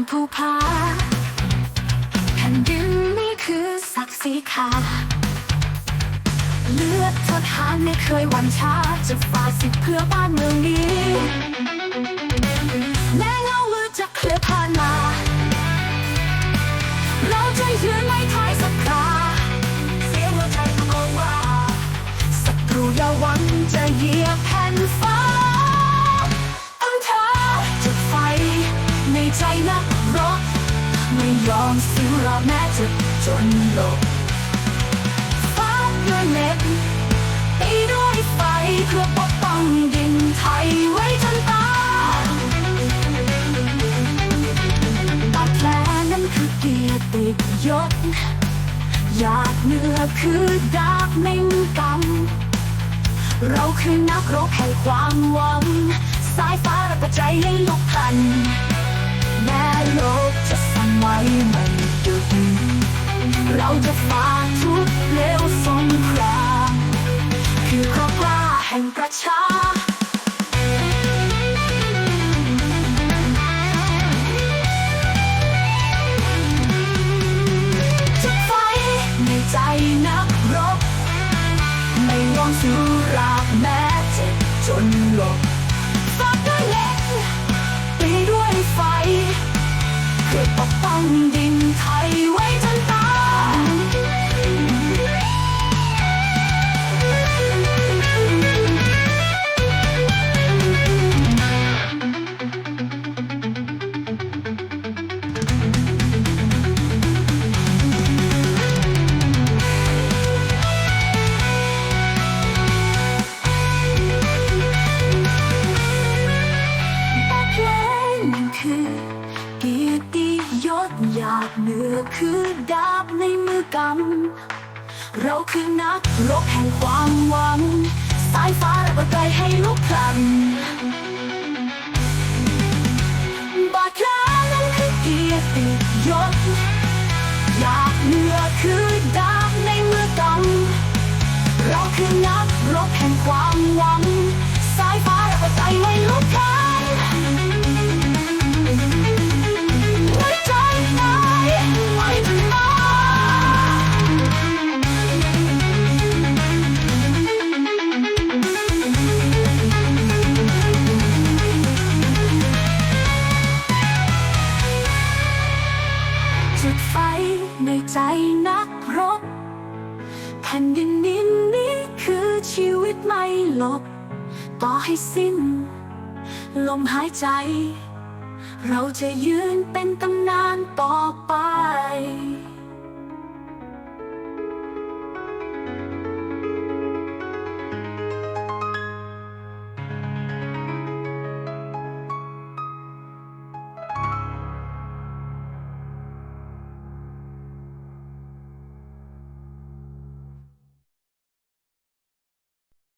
ผ่านภูผาแผ่นดินนี่คือศักดิ์ศรีค่าเลือดทหารไม่เคยหวั่นช้าจะฝ่าสิทธิ์เพื่อบ้านเมืองนี้แม้เงามือจะเคลื่อนผ่านมา เราจะยืนไม่ถอยสักคราเสียงหัวใจตะโกนว่าศัตรูอย่าหวังจะเหยียบแผ่นฟ้า ไม่ยอมสิ้เราแม้จะจนโลกฟาเพื่อเน็ตไปด้วยไฟเพื่อปกป้องดินไทยไว้จนตายบาดแผลนั้นคือเกียรติยศอยากเหนือคือดาบแม่งกำเราคือนักรบแห่งความหวัง สายฟ้ารับใจให้ลุกพัน ใจนักรบ ไม่ยอมสุราแม้เจ็บจนหลบ อยากเหนือคือดาบในมือกำ เราคือนักรบแห่งความหวัง สายฟ้าระเบิดไกลให้ลุกพลันบาดแผลนั้นคือเกียรติยศ อยากเหนือคือดาบในมือกำ เราคือนักรบแห่งความหวัง สายฟ้าระเบิดใจไม่ลุกพลัน ผ่นดินดินนี้คือชีวิตไม่หลบ ต่อให้สิ้น ลมหายใจ เราจะยืนเป็นตำนานต่อไป